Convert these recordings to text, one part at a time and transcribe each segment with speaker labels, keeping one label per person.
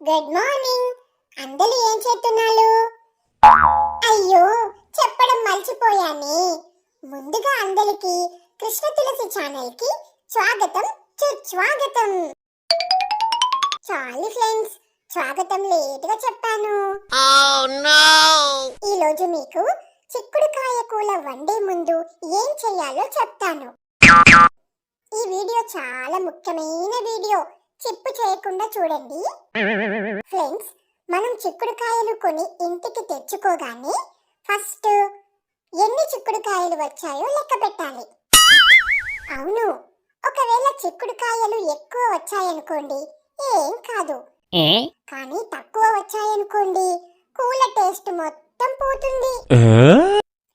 Speaker 1: Good morning అందరూ ఏం చేస్తున్నారు? అయ్యో చెప్పడం మర్చిపోయానే. ముందుగా అందరికి కృష్ణ తులసి ఛానల్కి స్వాగతం. సుస్వాగతం చాలు ఫ్రెండ్స్ స్వాగతం లేటుగా చెప్పాను.
Speaker 2: Oh!
Speaker 1: ఈ రోజు మీకు చిక్కుడుకాయ కూర వండే ముందు ఏం చేయాలో చెప్తాను. ఈ వీడియో చాలా ముఖ్యమైన వీడియో. చిప్పు చేయకుండా చూడండి. ఫ్రెండ్స్ మనం చిక్కుడుకాయలు కొని ఇంటికి తెచ్చుకోగానే ఫస్ట్ ఎన్ని చిక్కుడుకాయలు వచ్చాయో లెక్క పెట్టాలి. అవును ఒకవేళ చిక్కుడుకాయలు ఎక్కువ వచ్చాయనుకోండి ఏం కాదు? కానీ తక్కువ వచ్చాయనుకోండి కూల టేస్ట్ మొత్తం పోతుంది.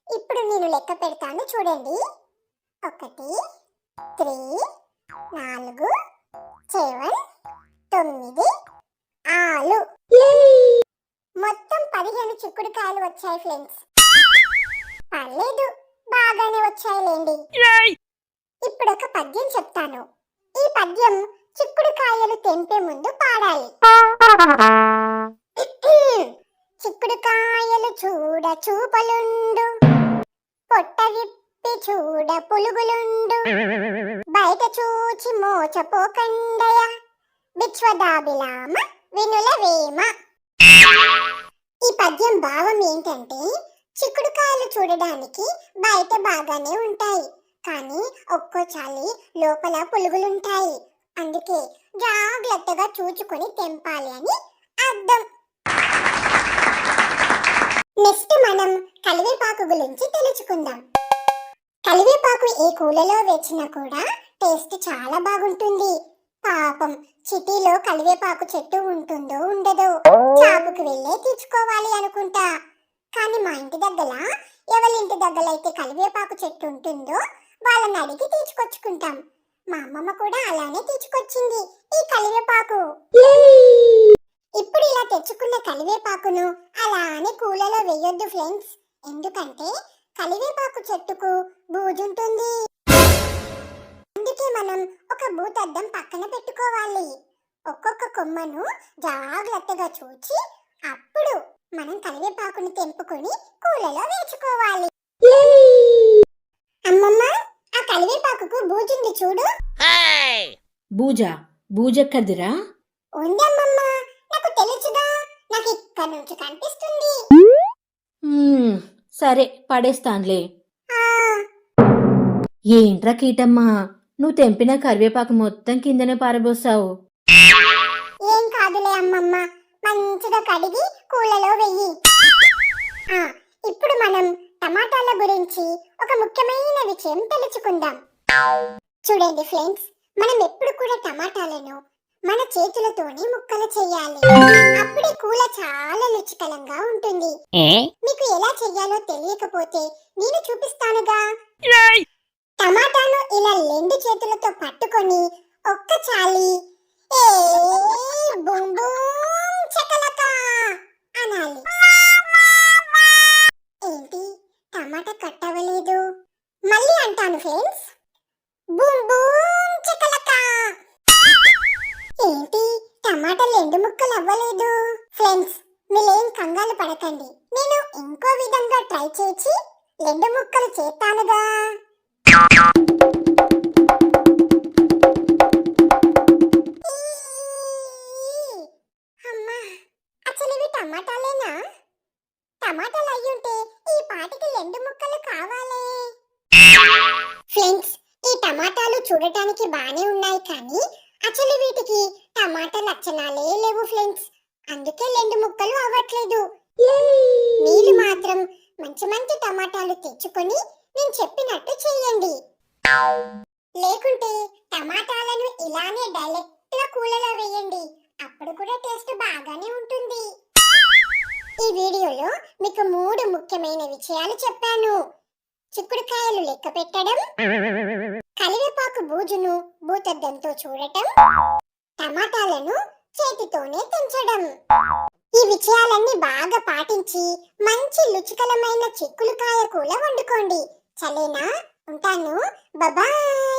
Speaker 1: ఇప్పుడు నేను లెక్క పెడతాను చూడండి. ఒకటి త్రీ నాలుగు సెవెన్ తొమ్మిది ఆరు మొత్తం పదిహేను చిక్కుడుకాయలు వచ్చాయి ఫ్రెండ్స్. పర్లేదు బాగానే వచ్చాయిలేండి ఇప్పుడు ఒక పద్యం చెప్తాను. ఈ పద్యం చిక్కుడుకాయలు తెంపే ముందు పాడాలి. చిక్కుడుకాయలు చూడ చూపలుండు. పొట్ట విప్పి చూడ పులుగులుండు. బయట చూచి మోచపోకండయ విశ్వదాభిలామ వినుల వేమ. ఈ పద్యం భావం ఏంటంటే చిక్కుడుకాయలు చూడడానికి బయట బాగానే ఉంటాయి. కానీ ఒక్కోసారి లోపల పులుగులుంటాయి. అందుకే జాగ్రత్తగా చూచుకొని తెంపాలి అని అర్థం. నెక్స్ట్ మనం కలివేపాకు గురించి తెలుసుకుందాం. కలివేపాకు ఏ కూలలో వేచినా కూడా టేస్ట్ చాలా బాగుంటుంది. పాపం సిటీలో కలివేపాకు చెట్టు ఉంటుందో ఉండదో షాపుకి వెళ్ళే తీసుకోవాలి అనుకుంటా. కానీ మా ఇంటి దగ్గర ఎవరి ఇంటి దగ్గర అయితే కలివేపాకు చెట్టు ఉంటుందో వాళ్ళని అడిగి తీసుకొచ్చుకుంటాం మా అమ్మమ్మ కూడా అలానే తీసుకొచ్చింది ఈ కలివేపాకు ఇప్పుడు ఇలా తెచ్చుకున్న కలివేపాకును అలానే కూలలో వేయొద్దు ఫ్రెండ్స్. ఎందుకంటే కలివేపాకు చెట్టుకు బూజుంటుంది. అందుకే మనం ఒక భూతద్దం పక్కన పెట్టుకోవాలి. ఒక్కొక్క కొమ్మను జాగ్రత్తగా చూచి అప్పుడు మనం కలివేపాకుని తెంపుకొని కూలలో వేసుకోవాలి. అమ్మమ్మ ఆ కలివేపాకుకు బూజుంది చూడు!
Speaker 3: బూజ బూజెక్కడిదిరా
Speaker 1: ఉందమ్మమ్మ నాకు తెలుసుగా నాకు ఇక్కడ నుంచి కనిపిస్తుంది.
Speaker 3: సరే పడేస్తాన్లే.
Speaker 1: ఆ.
Speaker 3: ఏంట్రా కీటమ్మా నువ్వు తెంపిన కరివేపాకు మొత్తం కిందనే పారబోసావు.
Speaker 1: ఏం కాదులే అమ్మమ్మ మంచిగా కడిగి కూలలో వెయ్యి ఆ, ఇప్పుడు మనం టమాటాల గురించి ఒక ముఖ్యమైన విషయం తెలుసుకుందాం. చూడండి ఫ్రెండ్స్ మనం ఎప్పుడు కూడా టమాటాలను మన చేతులతోనే ముక్కలు చేయాలి. అప్పుడే కూర చాలా రుచికరంగా ఉంటుంది? మీకు ఎలా చెయ్యాలో తెలియకపోతే నేను చూపిస్తానుగా. టమాటాను ఇలా రెండు చేతులతో పట్టుకొని ఒక్క చాలి. ఏ బూమ్ టమాటాలు ఎండు ముక్కలు అవ్వలేదు ఫ్రెండ్స్ మీరేం కంగారు పడకండి. నేను ఇంకో విధంగా ట్రై చేసి రెండు ముక్కలు చేస్తానుగా. అమ్మా అసలు ఇవి టమాటాలేనా? టమాటాలు అయ్యుంటే ఈ పాటికి రెండు ముక్కలు కావాలి. ఫ్రెండ్స్ ఈ టమాటాలు చూడటానికి బానే ఉన్నాయి కానీ అసలు వీటికి టమాటా లక్షణాలే లేవు ఫ్రెండ్స్. అందుకే రెండు ముక్కలు అవ్వట్లేదు. మీరు మాత్రం మంచి మంచి టమాటాలు తెచ్చుకొని నేను చెప్పినట్టు చేయండి లేకుంటే టమాటాలను ఇలానే డైరెక్ట్గా కూలలో వేయండి. అప్పుడు కూడా టేస్ట్ బాగానే ఉంటుంది. ఈ వీడియోలో మీకు మూడు ముఖ్యమైన విషయాలు చెప్పాను. చిక్కుడుకాయలు లెక్క పెట్టడం కలివేపాకు బూజును భూతద్దంతో చూడటం టమాటాలను చేతితోనే తెంచడం. ఈ విషయాలన్నీ బాగా పాటించి మంచి రుచికరమైన చిక్కులు కాయ కూర వండుకోండి. చలేనా? ఉంటాను. బాబాయ్!